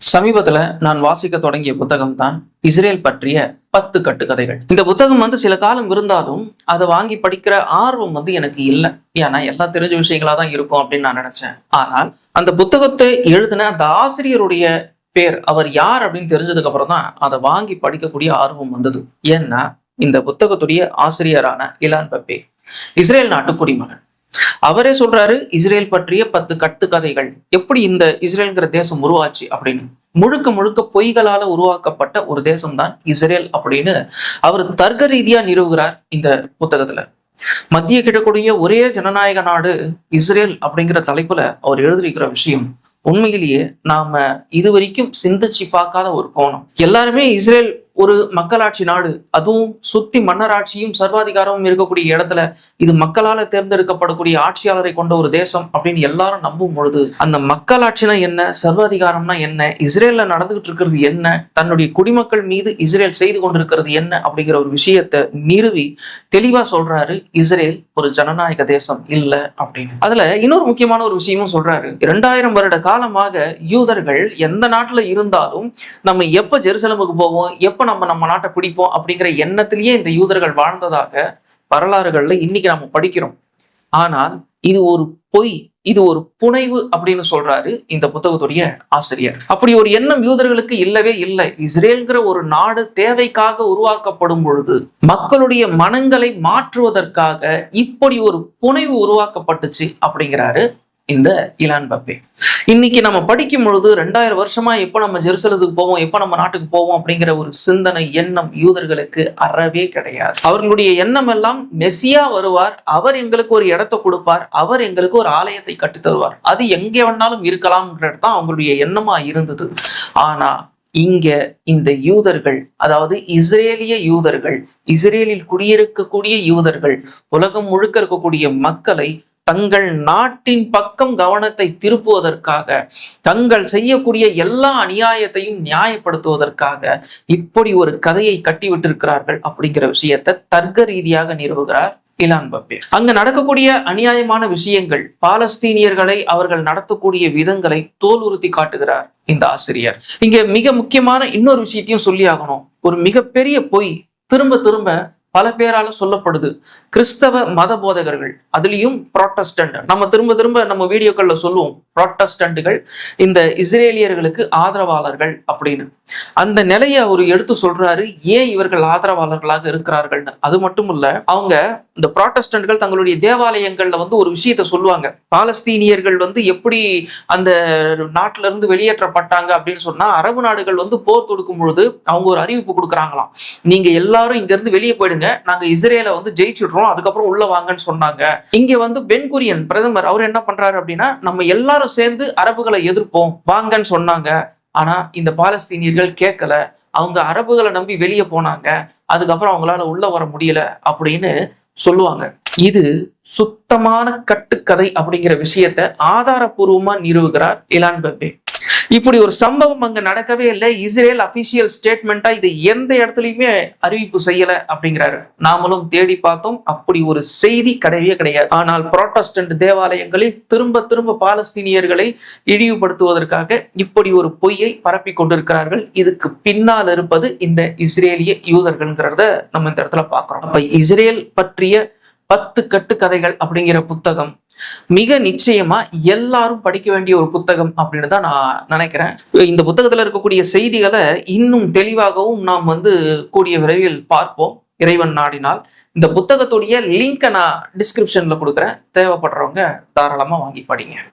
சமீபத்துல நான் வாசிக்க தொடங்கிய புத்தகம் தான் இஸ்ரேல் பற்றிய பத்து கட்டுக்கதைகள். இந்த புத்தகம் வந்து சில காலம் இருந்தாலும் அதை வாங்கி படிக்கிற ஆர்வம் வந்து எனக்கு இல்லை. ஏன்னா எல்லாம் தெரிஞ்ச விஷயங்களா தான் இருக்கும் அப்படின்னு நான் நினைச்சேன். ஆனால் அந்த புத்தகத்தை எழுதின அந்த ஆசிரியருடைய பேர் அவர் யார் அப்படின்னு தெரிஞ்சதுக்கு அப்புறம் தான் அதை வாங்கி படிக்கக்கூடிய ஆர்வம் வந்தது. ஏன்னா இந்த புத்தகத்துடைய ஆசிரியரான இலான் பப்பே இஸ்ரேல் நாட்டு குடிமகன். அவரே சொல்றாரு இஸ்ரேல் பற்றிய பத்து கட்டுக்கதைகள். எப்படி இந்த இஸ்ரேல்ங்கிற தேசம் உருவாச்சு அப்படின்னு. முழுக்க முழுக்க பொய்களால உருவாக்கப்பட்ட ஒரு தேசம் தான் இஸ்ரேல் அப்படின்னு அவர் தர்க்க ரீதியா நிறுவுகிறார் இந்த புத்தகத்துல. மத்திய கிழக்குடைய ஒரே ஜனநாயக நாடு இஸ்ரேல் அப்படிங்கிற தலைப்புல அவர் எழுதியிருக்கிற விஷயம். உண்மையிலேயே நாம இதுவரைக்கும் சிந்திச்சு பார்க்காத ஒரு கோணம். எல்லாருமே இஸ்ரேல் ஒரு மக்களாட்சி நாடு அதுவும் சுத்தி மன்னராட்சியும் சர்வாதிகாரமும் இருக்கக்கூடிய இடத்துல இது மக்களால தேர்ந்தெடுக்கப்படக்கூடிய ஆட்சியாளரை கொண்ட ஒரு தேசம் அப்படின்னு எல்லாரும் நம்பும் பொழுது அந்த மக்களாட்சினா என்ன சர்வாதிகாரம்னா என்ன இஸ்ரேல்ல நடந்துகிட்டு இருக்கிறது என்ன தன்னுடைய குடிமக்கள் மீது இஸ்ரேல் செய்து கொண்டிருக்கிறது என்ன அப்படிங்கிற ஒரு விஷயத்தை நிறுவி தெளிவா சொல்றாரு இஸ்ரேல் ஒரு ஜனநாயக தேசம் இல்ல அப்படின்னு. அதுல இன்னொரு முக்கியமான ஒரு விஷயமும் சொல்றாரு இரண்டாயிரம் வருட காலமாக யூதர்கள் எந்த நாட்டுல இருந்தாலும் நம்ம எப்ப ஜெருசலமுக்கு போவோம் எப்ப நம்ம நம்ம நாட்டை பிடிப்போம் அப்படிங்கிற எண்ணத்திலேயே இந்த யூதர்கள் வாழ்ந்ததாக வரலாறுகள்ல இன்னைக்கு நம்ம படிக்கிறோம். ஆனால் இது ஒரு பொய் இது ஒரு புனைவு அப்படின்னு சொல்றாரு இந்த புத்தகத்துடைய ஆசிரியர். அப்படி ஒரு எண்ணம் யூதர்களுக்கு இல்லவே இல்லை. இஸ்ரேல்ங்கிற ஒரு நாடு தேவைக்காக உருவாக்கப்படும் பொழுது மக்களுடைய மனங்களை மாற்றுவதற்காக இப்படி ஒரு புனைவு உருவாக்கப்பட்டுச்சு அப்படிங்கிறாரு இந்த இலான் பப்பே. இன்னைக்கு நம்ம படிக்கும் பொழுது ரெண்டாயிரம் வருஷமா எப்போ நம்ம ஜெருசலத்துக்கு போவோம் எப்போ நம்ம நாட்டுக்கு போவோம் அப்படிங்கிற ஒரு சிந்தனை எண்ணம் யூதர்களுக்கு அறவே கிடையாது. அவர்களுடைய எண்ணம் எல்லாம் மெஸ்ஸியா வருவார் அவர் எங்களுக்கு ஒரு இடத்தை கொடுப்பார் அவர் எங்களுக்கு ஒரு ஆலயத்தை கட்டி தருவார். அது எங்கே வேணாலும் இருக்கலாம்ன்றது தான் அவங்களுடைய எண்ணமா இருந்தது. ஆனா இங்க இந்த யூதர்கள் அதாவது இஸ்ரேலிய யூதர்கள் இஸ்ரேலில் குடியிருக்கக்கூடிய யூதர்கள் உலகம் முழுக்க இருக்கக்கூடிய மக்களை தங்கள் நாட்டின் பக்கம் கவனத்தை திருப்புவதற்காக தங்கள் செய்யக்கூடிய எல்லா அநியாயத்தையும் நியாயப்படுத்துவதற்காக இப்படி ஒரு கதையை கட்டிவிட்டிருக்கிறார்கள் அப்படிங்கிற விஷயத்தை தர்க்க ரீதியாக நிறுவுகிறார் இலான் பப்பே. அங்க நடக்கக்கூடிய அநியாயமான விஷயங்கள் பாலஸ்தீனியர்களை அவர்கள் நடத்தக்கூடிய விதங்களை தோல் உறுத்தி காட்டுகிறார் இந்த ஆசிரியர். இங்க மிக முக்கியமான இன்னொரு விஷயத்தையும் சொல்லி ஆகணும். ஒரு மிகப்பெரிய பொய் திரும்ப திரும்ப பல பேரால சொல்லப்படுது. கிறிஸ்தவ மத போதகர்கள் அதுலயும் ப்ராட்டஸ்டன்ட் நம்ம திரும்ப திரும்ப நம்ம வீடியோக்கள்ல சொல்லுவோம். ப்ராட்டஸ்டன்ட்டுகள் இந்த இஸ்ரேலியர்களுக்கு ஆதரவாளர்கள் அப்படின்னு. அந்த நிலையை அவர் எடுத்து சொல்றாரு ஏன் இவர்கள் ஆதரவாளர்களாக இருக்கிறார்கள்னு. அது மட்டும் இல்ல அவங்க இந்த ப்ராட்டஸ்டன்ட்கள் தங்களுடைய தேவாலயங்கள்ல வந்து ஒரு விஷயத்த சொல்லுவாங்க. பாலஸ்தீனியர்கள் வந்து எப்படி அந்த நாட்டில இருந்து வெளியேற்றப்பட்டாங்க அப்படின்னு சொன்னா அரபு நாடுகள் வந்து போர் தொடுக்கும் பொழுது அவங்க ஒரு அறிவிப்பு கொடுக்குறாங்களாம். நீங்க எல்லாரும் இங்க இருந்து வெளியே போயிடுங்க நாங்க இஸ்ரேலை வந்து ஜெயிச்சிடுறோம் அதுக்கப்புறம் உள்ள வாங்கன்னு சொன்னாங்க. இங்க வந்து பென்குரியன் பிரதமர் அவர் என்ன பண்றாரு அப்படின்னா நம்ம எல்லாரும் சேர்ந்து அரபுகளை எதிர்ப்போம் வாங்கன்னு சொன்னாங்க. ஆனா இந்த பாலஸ்தீனியர்கள் கேட்கல. அவங்க அரபுகளை நம்பி வெளியே போனாங்க. அதுக்கப்புறம் அவங்களால உள்ள வர முடியல அப்படின்னு சொல்லுவாங்க. இது சுத்தமான கட்டுக்கதை அப்படிங்கிற விஷயத்த ஆதாரபூர்வமா நிறுவுகிறார் இலான் பப்பே இப்படி ஒரு சம்பவம் அங்க நடக்கவே இல்லை. இஸ்ரேல் அபிஷியல் ஸ்டேட்மெண்டா இது எந்த இடத்துலயுமே அறிவிப்பு செய்யல அப்படிங்கிறாரு. நாமளும் தேடி பார்த்தோம். அப்படி ஒரு செய்தி கிடையவே கிடையாது. ஆனால் புரோட்டஸ்டன்ட் தேவாலயங்களில் திரும்ப திரும்ப பாலஸ்தீனியர்களை இழிவுபடுத்துவதற்காக இப்படி ஒரு பொய்யை பரப்பி கொண்டிருக்கிறார்கள். இதுக்கு பின்னால் இருப்பது இந்த இஸ்ரேலிய யூதர்கள்ங்கிறத நம்ம இந்த இடத்துல பார்க்கிறோம். அப்ப இஸ்ரேல் பற்றிய பத்து கட்டுக்கதைகள் அப்படிங்கிற புத்தகம் மிக நிச்சயமா எல்லாரும் படிக்க வேண்டிய ஒரு புத்தகம் அப்படின்னு தான் நான் நினைக்கிறேன். இந்த புத்தகத்துல இருக்கக்கூடிய செய்திகளை இன்னும் தெளிவாகவும் நாம் வந்து கூடிய விரைவில் பார்ப்போம். இறைவன் நாடினால். இந்த புத்தகத்துடைய லிங்கை நான் டிஸ்கிரிப்ஷன்ல கொடுக்குறேன். தேவைப்படுறவங்க தாராளமா வாங்கி படிங்க.